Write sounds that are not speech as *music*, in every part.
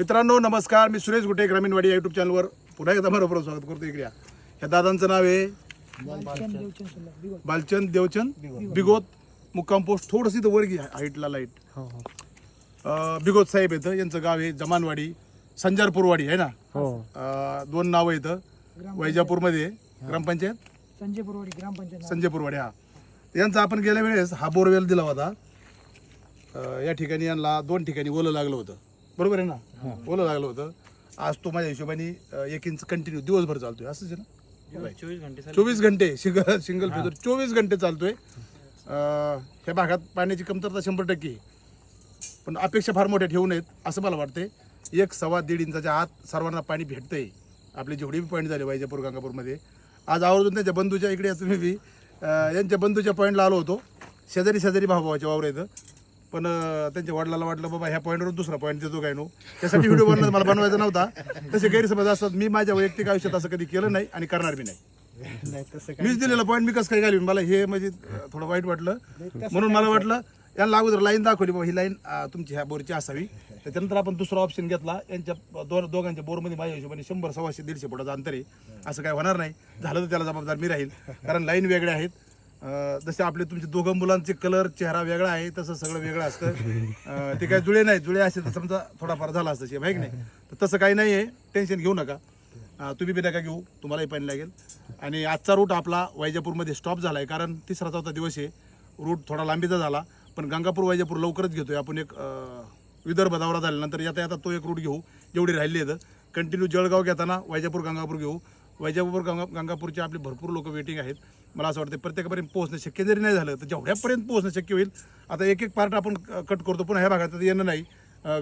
मित्रांनो नमस्कार. मी सुरेश गुटे ग्रामीणवाडी युट्यूब चॅनलवर पुन्हा एकदा बरोबर स्वागत करतो इकडे या. ह्या दादांचं नाव आहे बालचंद देवचंद बिगोत. मुक्काम पोस्ट थोडंसं इथं वर घ्या हाईटला लाइट हो हो. बिगोत साहेब येतं यांचं गाव आहे जमानवाडी संजारपूरवाडी आहे ना? हो. दोन नावं येतं वैजापूरमध्ये. ग्रामपंचायत? संजय पुरवाडी ग्रामपंचायत. संजयपूरवाडी हा. यांचा आपण गेल्या वेळेस हा बोरवेल दिला होता. या ठिकाणी यांना दोन ठिकाणी ओलं लागलं होतं. बरोबर आहे ना? ओलं लागलं होतं. आज तो माझ्या हिशोबाने एक इंच कंटिन्यू दिवसभर चालतोय. असंच आहे ना? चोवीस घंटे चोवीस घंटे सिंगल सिंगल चोवीस घंटे चालतोय. ह्या भागात पाण्याची कमतरता शंभर टक्के. पण अपेक्षा फार मोठ्या ठेवू नयेत असं मला वाटतंय. एक सव्वा दीड इंचाच्या आत सर्वांना पाणी भेटतंय. आपले जेवढे बी पॉईंट झाले वैजापूर गंगापूरमध्ये. आज आवर्जून त्यांच्या बंधूच्या इकडे या तुम्ही बी यांच्या बंधूच्या पॉईंटला आलो होतो. शेजारी शेजारी भावाच्या वावर येतं पण त्यांच्या वडिलाला वाटलं बाबा ह्या पॉईंटवरून दुसरा पॉईंट देतो काय नो? त्यासाठी व्हिडिओ बनवत मला बनवायचा नव्हता. तसे गैरसमज असतात. मी माझ्या वैयक्तिक आयुष्यात असं कधी केलं नाही आणि करणार बी नाही. मीच दिलेला पॉईंट मी कसं काय घालवीन? मला हे म्हणजे थोडं वाईट वाटलं. म्हणून मला वाटलं यांना अगोदर लाईन दाखवली बाबा ही लाईन तुमची ह्या बोरची असावी. त्याच्यानंतर आपण दुसरा ऑप्शन घेतला. यांच्या दोन दोघांच्या बोरमध्ये माझ्या हिशोबाने शंभर सव्वाशे दीडशे फुटाचं अंतर आहे. असं काय होणार नाही. झालं तर त्याला जबाबदार मी राहील. कारण लाईन वेगळ्या आहेत. जसे आपले तुमचे दोघं मुलांचे कलर चेहरा वेगळा आहे तसं सगळं वेगळं असतं. ते काय जुळे नाही जुळे असेल तर समजा थोडाफार झाला असतं शेम आहे की नाही? तर तसं काही नाही आहे. टेन्शन घेऊ नका. तुम्ही बी नका घेऊ. तुम्हालाही पाणी लागेल. आणि आजचा रूट आपला वैजापूरमध्ये स्टॉप झाला आहे कारण तिसरा चौथा दिवस आहे. रूट थोडा लांबीचा झाला. पण गंगापूर वैजापूर लवकरच घेतोय. आपण एक विदर्भ दौरा झाल्यानंतर येता येता तो एक रूट घेऊ. जेवढी राहिली आहेत. कंटिन्यू जळगाव घेताना वैजापूर गंगापूर घेऊ. वैजापूर गंगा गंगापूरचे आपले भरपूर लोक वेटिंग आहेत. मला असं वाटतं प्रत्येकापर्यंत पोहोचणं शक्य जरी नाही झालं तर जेवढ्यापर्यंत पोहोचणं शक्य होईल आता एक एक पार्ट आपण कट करतो. पण ह्या भागात येणं नाही.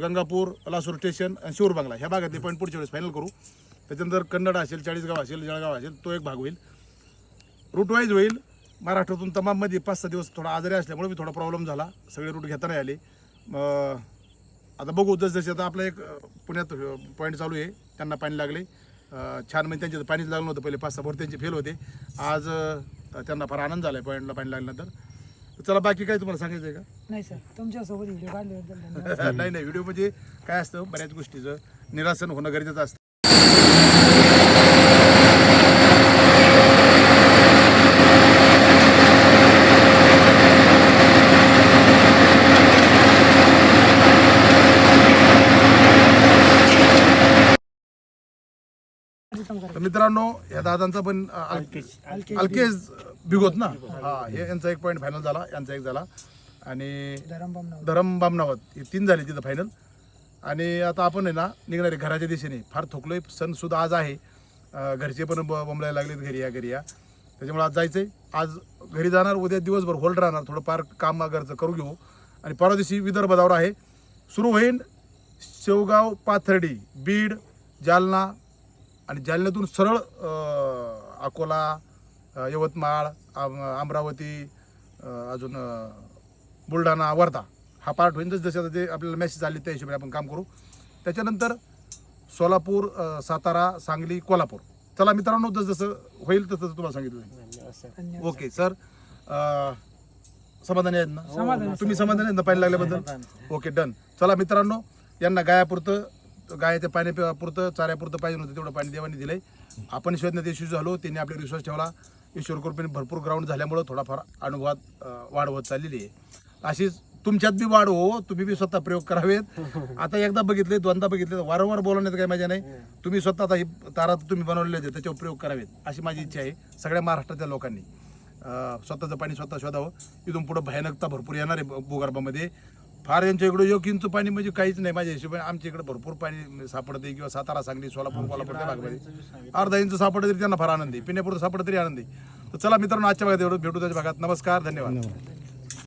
गंगापूर लासूर स्टेशन आणि शिवर बांगला ह्या भागातले पॉईंट पुढच्या वेळेस फायनल करू. त्याच्यानंतर कन्नड असेल चाळीसगाव असेल जळगाव असेल तो एक भाग होईल. रूट वाईज होईल. महाराष्ट्रातून तमाममध्ये पाच सहा दिवस थोडा आजारी असल्यामुळे मी थोडा प्रॉब्लेम झाला. सगळे रूट घेता नाही आले. मग आता बघू जसजसे आता आपलं एक पुण्यात पॉईंट चालू आहे त्यांना पाणी लागले. छान म्हणजे त्यांच्या पाणीच लागलं नव्हतं. पहिले पाच सहा बोर त्यांचे फेल होते. आज त्यांना फार आनंद झाला आहे पॉईंटला पाणी लागल्यानंतर. चला बाकी काय तुम्हाला सांगायचं आहे का? नाही सर. तुमच्यासोबत व्हिडिओ धन्यवाद. *laughs* नाही नाही. व्हिडिओ म्हणजे काय असतं? बऱ्याच गोष्टीचं निरासन होणं गरजेचं असतं. मित्रांनो या दादांचा पण अल्केज बिगोत ना? हा हे यांचा एक पॉईंट फायनल झाला यांचा एक झाला. आणि धरम बामनावत हे तीन झाले तिथं फायनल आणि आता आपण आहे ना निघणारे घराच्या दिशेने. फार थोकलोय सण सुद्धा आज आहे. घरचे पण ब- बमलायला लागलेत घरी या घरी या. त्याच्यामुळे आज जायचंय. आज घरी जाणार उद्या दिवसभर होल्ड राहणार. थोडं पार काम घरचं करू घेऊ. आणि परवा दिवशी विदर्भ दौरा आहे. सुरू होईल शेवगाव पाथर्डी बीड जालना आणि जालन्यातून सरळ अकोला यवतमाळ अमरावती अजून बुलढाणा वर्धा हा पार्ट होईल जसं जसे आता ते आपल्याला मेसेज आले त्या हिशोबाने आपण काम करू. त्याच्यानंतर सोलापूर सातारा सांगली कोल्हापूर. चला मित्रांनो जसं जसं होईल तसं तुम्हाला सांगितलं ओके सर समाधानी आहेत ना? समाधानी. तुम्ही समाधानी. आहेत ना पाणी लागल्याबद्दल? ओके डन चला मित्रांनो यांना गायापुरतं गायाच्या पाणी पि- पुरतं चाऱ्यापुरतं पाहिजे होतं तेवढं पाणी देवाने दिलंय. आपण शोधण्यात यशस्वी झालो त्यांनी आपल्यावर विश्वास ठेवला. ईश्वर कृपेने भरपूर ग्राउंड झाल्यामुळं थोडाफार अनुभवात अं, वाढ होत चाललेली आहे. अशीच तुमच्यात बी वाढ हो तुम्ही बी स्वतः प्रयोग करावेत. *laughs* आता एकदा बघितले दोनदा बघितले वारंवार बोलवण्यात काही मजा नाही. तुम्ही स्वतः आता ही तारा तुम्ही बनवलेले आहेत त्याच्यावर प्रयोग करावेत अशी माझी इच्छा आहे सगळ्या महाराष्ट्रातल्या लोकांनी. अं, स्वतःचं पाणी स्वतः शोधावं. इथून पुढं भयानकता भरपूर येणार आहे भू- भूगर्भामध्ये. फार यांच्या इकडे एक इंच पाणी म्हणजे काहीच नाही माझ्या हिशोबाने. आमच्या इकडे भरपूर पाणी सापडते किंवा सातारा सांगली सोलापूर कोल्हापूर त्या भागामध्ये. अर्धा इंच सापडलं तरी त्यांना फार आनंद आहे. पिण्यापुरतं सापडलं तरी आनंद आहे. तर चला मित्रांनो आजच्या भागात एवढं भेटू त्याच्या भागात. नमस्कार धन्यवाद.